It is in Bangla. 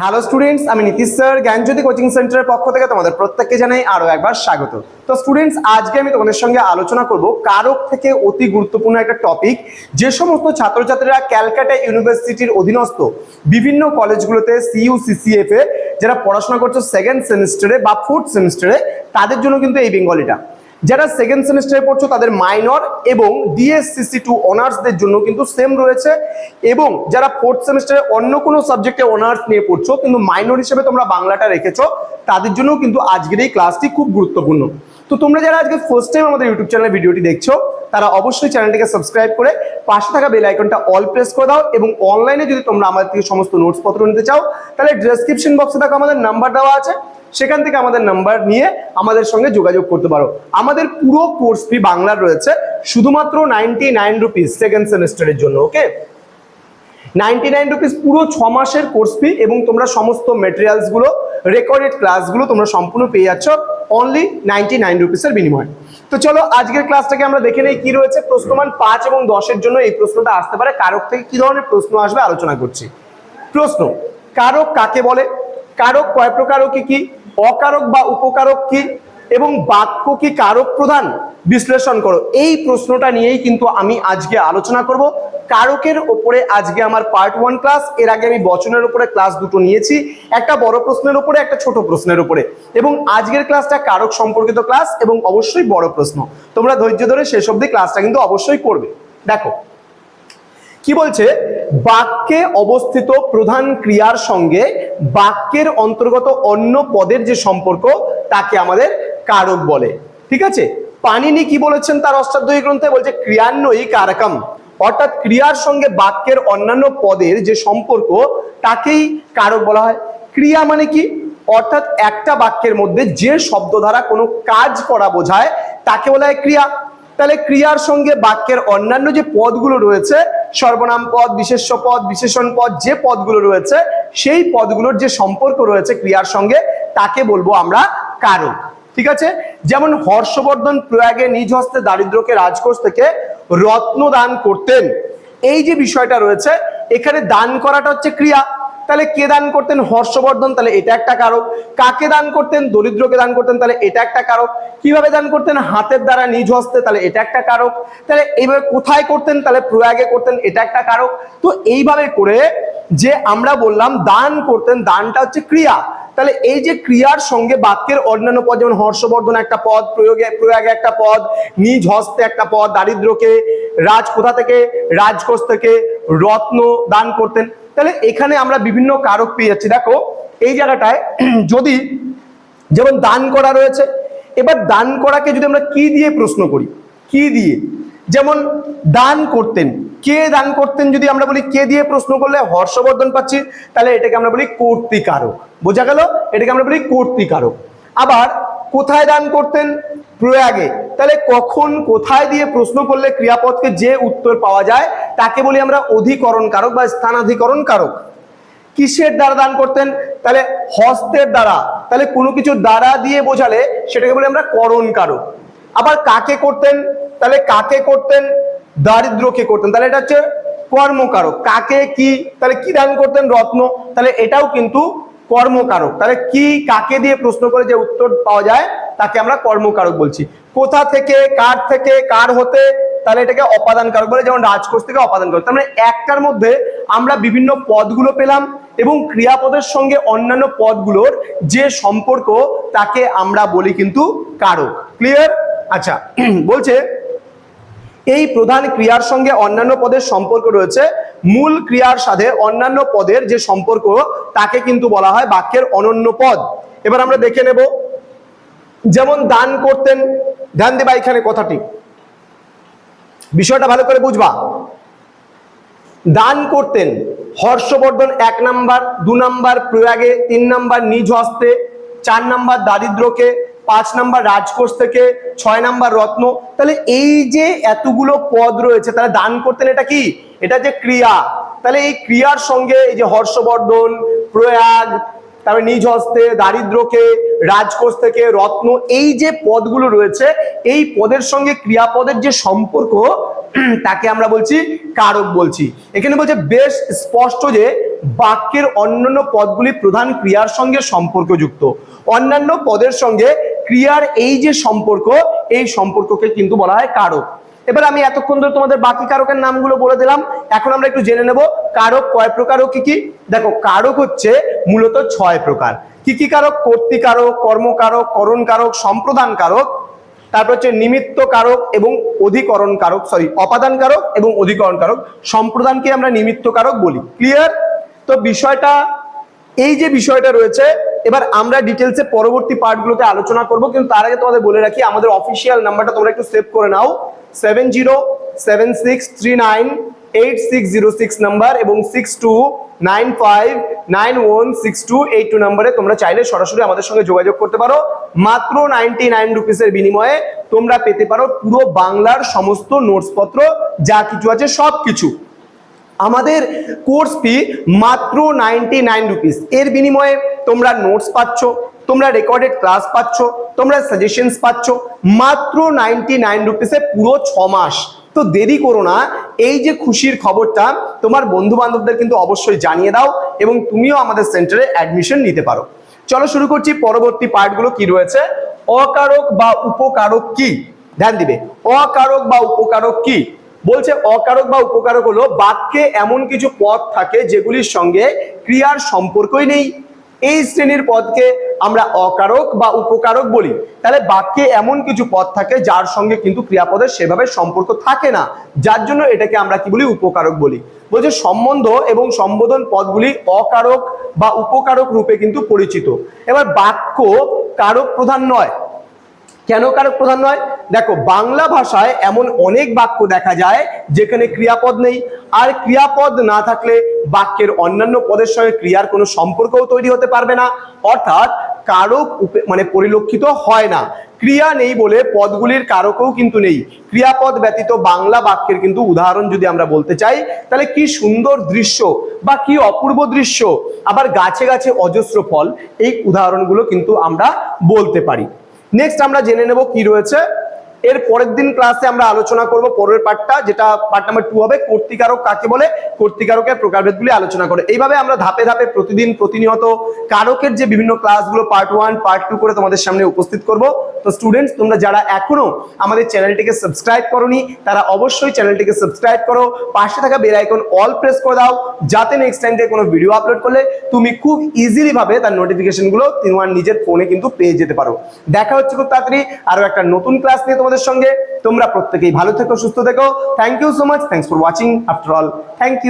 হ্যালো স্টুডেন্টস আমি নীতিশ স্যার। জ্ঞানজ্যোতি কোচিং সেন্টারের পক্ষ থেকে তোমাদের প্রত্যেককে জানাই আরও একবার স্বাগত। তো স্টুডেন্টস আজকে আমি তোমাদের সঙ্গে আলোচনা করব কারক থেকে অতি গুরুত্বপূর্ণ একটা টপিক যে সমস্ত ছাত্রছাত্রীরা ক্যালকাটা ইউনিভার্সিটির অধীনস্থ বিভিন্ন কলেজগুলোতে সিইউ সিসিএফ এ যারা পড়াশোনা করছ সেকেন্ড সেমিস্টারে বা ফোর্থ সেমিস্টারে তাদের জন্য কিন্তু এই বেঙ্গলিটা। যারা সেকেন্ড সেমিস্টারে পড়ছো তাদের মাইনর এবং ডিএসসিসি টু অনার্সদের জন্য কিন্তু সেম রয়েছে এবং যারা ফোর্থ সেমিস্টারে অন্য কোনো সাবজেক্টে অনার্স নিয়ে পড়ছো কিন্তু মাইনর হিসেবে তোমরা বাংলাটা রেখেছো, তাদের জন্য কিন্তু আজকের এই ক্লাসটি খুব গুরুত্বপূর্ণ। তো তোমরা যারা আজকে ফার্স্ট টাইম আমাদের ইউটিউব চ্যানেলে ভিডিওটি দেখছ তারা অবশ্যই চ্যানেলটিকে সাবস্ক্রাইব করে পাশে থাকা বেল আইকনটা অল প্রেস করে দাও এবং অনলাইনে যদি তোমরা আমাদের থেকে সমস্ত নোটস পত্র নিতে চাও, তাহলে ডেসক্রিপশন বক্সে দেখো আমাদের নাম্বার দেওয়া আছে। সেখান থেকে আমাদের নাম্বার নিয়ে আমাদের সঙ্গে যোগাযোগ করতে পারো। আমাদের পুরো কোর্স ফি বাংলার রয়েছে, শুধুমাত্র নাইনটি নাইন রুপিস সেকেন্ড সেমিস্টারের জন্য ওকে নাইনটি নাইন রুপিস পুরো ছ মাসের কোর্স ফি এবং তোমরা সমস্ত মেটেরিয়ালসগুলো রেকর্ডেড ক্লাসগুলো তোমরা সম্পূর্ণ পেয়ে যাচ্ছ। অনলি নাইনটি নাইন রুপিসের বিনিময়ে। তো চলো আজকের ক্লাসটাকে আমরা দেখে নেই, কি রয়েছে প্রশ্নমান পাঁচ এবং দশের জন্য এই প্রশ্নটা আসতে পারে। কারক থেকে কি ধরনের প্রশ্ন আসবে আলোচনা করছি। প্রশ্ন, কারক কাকে বলে? কারক কয় প্রকার কি কি? অকারক বা উপকারক কি? এবং বাক্য কি কারক প্রধান? বিশ্লেষণ করো। এই প্রশ্নটা নিয়েই কিন্তু আমি আজকে আলোচনা করব। কারকের ওপরে আজকে আমার পার্ট ওয়ান ক্লাস এর আগে আমি বচনের উপরে ক্লাস দুটো নিয়েছি। একটা বড় প্রশ্নের উপরে একটা ছোট প্রশ্নের উপরে এবং আজকের ক্লাসটা কারক সম্পর্কিত ক্লাস এবং অবশ্যই বড় প্রশ্ন। তোমরা ধৈর্য ধরে শেষ অবধি ক্লাসটা কিন্তু অবশ্যই করবে দেখো, কি বলছে? বাক্যে অবস্থিত প্রধান ক্রিয়ার সঙ্গে বাক্যের অন্তর্গত অন্য পদের যে সম্পর্ক, তাকে আমাদের কারক বলে। ঠিক আছে? পানিনি কি বলেছেন তার অষ্টাধ্যায়ী গ্রন্থে? বলছে, ক্রিয়ান্বয়ী কারকম। অর্থাৎ ক্রিয়ার সঙ্গে বাক্যের অন্যান্য পদের যে সম্পর্ক, তাকেই কারক বলা হয়। ক্রিয়া মানে কি? অর্থাৎ একটা বাক্যের মধ্যে যে শব্দ দ্বারা কোনো কাজ করা বোঝায়, তাকে বলা হয় ক্রিয়া। তাহলে ক্রিয়ার সঙ্গে বাক্যের অন্যান্য যে পদগুলো রয়েছে, সর্বনাম পদ, বিশেষ্য পদ, বিশেষণ পদ, যে পদগুলো রয়েছে, সেই পদগুলোর যে সম্পর্ক রয়েছে ক্রিয়ার সঙ্গে, তাকে বলব আমরা কারক। ঠিক আছে? যেমন হর্ষবর্ধন প্রয়াগে নিজ হস্তে দারিদ্রকে রাজকোষ থেকে রত্ন দান করতেন। এই যে বিষয়টা রয়েছে, এখানে দান করাটা হচ্ছে ক্রিয়া। তাহলে কে দান করতেন? হর্ষবর্ধন, তাহলে এটা একটা কারক। কাকে দান করতেন? দরিদ্রকে দান করতেন, তাহলে এটা একটা কারক। কীভাবে দান করতেন? হাতের দ্বারা নিজ হস্তে, তাহলে এটা একটা কারক। তাহলে এইভাবে কোথায় করতেন? তাহলে প্রয়াগে করতেন, এটা একটা কারক। তো এইভাবে করে যে আমরা বললাম, দান করতেন, দানটা হচ্ছে ক্রিয়া। তাহলে এই যে ক্রিয়ার সঙ্গে বাক্যের অন্যান্য পদ, যেমন হর্ষবর্ধন একটা পদ, প্রয়োগে, প্রয়াগে একটা পদ, নিজ হস্তে একটা পদ, দারিদ্রকে রাজ কোথা থেকে? রাজকোষ থেকে রত্ন দান করতেন। তাহলে এখানে আমরা বিভিন্ন কারক পেয়ে যাচ্ছি। দেখো, এই জায়গাটায় যদি যেমন দান করা রয়েছে, এবার দান করাকে যদি আমরা কি দিয়ে প্রশ্ন করি? কি দিয়ে? যেমন দান করতেন। কে দান করতেন যদি আমরা বলি কে দিয়ে প্রশ্ন করলে হর্ষবর্ধন পাচ্ছি, তাহলে এটাকে আমরা বলি কর্তিকারক। বোঝা গেল? এটাকে আমরা বলি কর্তিকারক। আবার কোথায় দান করতেন? প্রয়াগে। তাহলে কখন, কোথায় দিয়ে প্রশ্ন করলে ক্রিয়াপদকে যে উত্তর পাওয়া যায়, তাকে বলি আমরা অধিকরণ কারক বা স্থানাধিকরণ কারক কিসের দ্বারা দান করতেন? তাহলে হস্তের দ্বারা। তাহলে কোনো কিছু দ্বারা দিয়ে বোঝালে সেটাকে বলি আমরা করণ কারক আবার কাকে করতেন? তাহলে কাকে করতেন? দারিদ্রকে করতেন। তাহলে এটা হচ্ছে কর্মকারক। কাকে কি, তাহলে কি দান করতেন রত্ন? তাহলে এটাও কিন্তু কর্মকারক। তাহলে কি কাকে দিয়ে প্রশ্ন করে যে উত্তর পাওয়া যায়, তাকে আমরা কর্মকারক বলছি। কোথা থেকে, কার থেকে, কার হতে, তাহলে এটাকে অপাদান কারক বলে, যেমন রাজকোষ থেকে অপাদান কারক তার মানে একটার মধ্যে আমরা বিভিন্ন পদগুলো পেলাম এবং ক্রিয়াপদের সঙ্গে অন্যান্য পদগুলোর যে সম্পর্ক, তাকে আমরা বলি কিন্তু কারক। ক্লিয়ার আচ্ছা বলছে এই প্রধান ক্রিয়ার সঙ্গে অন্যান্য পদের সম্পর্ক রয়েছে। মূল ক্রিয়ার সাথে অন্যান্য পদের যে সম্পর্ক, তাকে কিন্তু বলা হয় বাক্যের অনন্য পদ। এবার আমরা দেখে নেব। যেমন দান করতেন, ধ্যান দেবা এখানে কথাটি। বিষয়টা ভালো করে বুঝবা। দান করতেন, হর্ষবর্ধন এক নাম্বার, দু নাম্বার প্রয়াগে, তিন নাম্বার নিজ হস্তে, চার নাম্বার দারিদ্রকে পাঁচ নাম্বার রাজকোষ থেকে ছয় নাম্বার রত্ন। তাহলে এই যে এতগুলো পদ রয়েছে, তাহলে দান করতেন এটা কি? এটা যে ক্রিয়া। তাহলে এই ক্রিয়ার সঙ্গে এই যে হর্ষবর্ধন, প্রয়াগ, তারপরে নিজ হস্তে, দারিদ্রকে, রাজকোষ থেকে রত্ন, এই যে পদগুলো রয়েছে, এই পদের সঙ্গে ক্রিয়াপদের যে সম্পর্ক, তাকে আমরা বলছি কারক বলছি। এখানে বলছে বেশ স্পষ্ট যে বাক্যের অন্যান্য পদগুলি প্রধান ক্রিয়ার সঙ্গে সম্পর্কযুক্ত। অন্যান্য পদের সঙ্গে ক্রিয়ার এই যে সম্পর্ক, এই সম্পর্ককে কিন্তু বলা হয় কারক। এবার আমি এতক্ষণ ধরে তোমাদের বাকি কারকের নামগুলো বলে দিলাম। এখন আমরা একটু জেনে নেব কারক কয় প্রকার ও কি কি। দেখো, কারক হচ্ছে মূলত ছয় প্রকার। কি কি কারক? কর্তৃকারক কর্মকারক করণ কারক, সম্প্রদান কারক। তারপর হচ্ছে নিমিত্ত কারক এবং অধিকরণ কারক সরি অপাদান কারক এবং অধিকরণ কারক। সম্প্রদানকে আমরা নিমিত্ত কারক বলি। ক্লিয়ার তো বিষয়টা, এই যে বিষয়টা রয়েছে এবার আমরা ডিটেলসে পরবর্তী পার্টগুলোতে আলোচনা করব, কিন্তু তার আগে তোমাদের বলে রাখি, আমাদের অফিসিয়াল নাম্বারটা তোমরা একটু সেভ করে নাও seven zero seven six three nine eight six zero six number এবং six two nine five nine one six two eight two নাম্বারে তোমরা চাইলে সরাসরি আমাদের সঙ্গে যোগাযোগ করতে পারো। মাত্র নাইনটি নাইন রুপিসের বিনিময়ে তোমরা পেতে পারো পুরো বাংলার সমস্ত নোটসপত্র যা কিছু আছে সব কিছু আমাদের কোর্স ফি মাত্র নাইনটি নাইন রুপিস এর বিনিময়ে তোমরা নোটস পাচ্ছ, তোমরা রেকর্ডেড ক্লাস পাচ্ছ, তোমরা সাজেশনস পাচ্ছ, মাত্র নাইনটি নাইন রুপিসে পুরো ছ মাস। তো দেরি করো না, এই যে খুশির খবরটা তোমার বন্ধু বান্ধবদের কিন্তু অবশ্যই জানিয়ে দাও এবং তুমিও আমাদের সেন্টারে অ্যাডমিশন নিতে পারো। চলো শুরু করছি পরবর্তী পার্টগুলো কি রয়েছে? অকারক বা উপকারক কি? ধ্যান দিবে, অকারক বা উপকারক কি? বলছে অকারক বা উপকারক হলো বাক্যে এমন কিছু পদ থাকে যেগুলির সঙ্গে ক্রিয়ার সম্পর্কই নেই। এই শ্রেণির পদকে আমরা অকারক বা উপকারক বলি। তাহলে বাক্যে এমন কিছু পদ থাকে যার সঙ্গে কিন্তু ক্রিয়াপদের সেভাবে সম্পর্ক থাকে না। যার জন্য এটাকে আমরা কি বলি? উপকারক বলি। বলছে সম্বন্ধ এবং সম্বোধন পদগুলি অকারক বা উপকারক রূপে কিন্তু পরিচিত। এবার বাক্য কারক প্রধান নয়। কেন কারক প্রধান নয়? দেখো, বাংলা ভাষায় এমন অনেক বাক্য দেখা যায় যেখানে ক্রিয়াপদ নেই। আর ক্রিয়াপদ না থাকলে বাক্যের অন্যান্য পদের সঙ্গে ক্রিয়ার কোনো সম্পর্কও তৈরি হতে পারবে না। অর্থাৎ কারক মানে পরিলক্ষিত হয় না। ক্রিয়া নেই বলে পদগুলির কারকও কিন্তু নেই। ক্রিয়াপদ ব্যতীত বাংলা বাক্যের কিন্তু উদাহরণ যদি আমরা বলতে চাই, তাহলে কি সুন্দর দৃশ্য বা কি অপূর্ব দৃশ্য? আবার গাছে গাছে অজস্র ফল, এই উদাহরণগুলো কিন্তু আমরা বলতে পারি। নেক্সট আমরা জেনে নেব কি রয়েছে এর পরের দিন ক্লাসে আমরা আলোচনা করব, পরের পার্টটা যেটা পার্ট নাম্বার টু হবে, কর্তিকারক কাকে বলে, কর্তিকারকের প্রকারভেদগুলি আলোচনা করে। এইভাবে আমরা ধাপে ধাপে প্রতিদিন প্রতিনিয়ত কারকের যে বিভিন্ন ক্লাসগুলো পার্ট ওয়ান পার্ট টু করে তোমাদের সামনে উপস্থিত করব। তো স্টুডেন্টস তোমরা যারা এখনও আমাদের চ্যানেলটিকে সাবস্ক্রাইব করনি, তারা অবশ্যই চ্যানেলটিকে সাবস্ক্রাইব করো। পাশে থাকা বেল আইকন অল প্রেস করে দাও, যাতে নেক্সট টাইম থেকে কোনো ভিডিও আপলোড করলে তুমি খুব ইজিলি ভাবে তার নোটিফিকেশনগুলো তোমার নিজের ফোনে কিন্তু পেয়ে যেতে পারো। দেখা হচ্ছে খুব তাড়াতাড়ি আরও একটা নতুন ক্লাস নিয়ে তোমাদের সঙ্গে। তোমরা প্রত্যেকেই ভালো থেকো, সুস্থ থেকো। Thank you so much thanks for watching after all thank you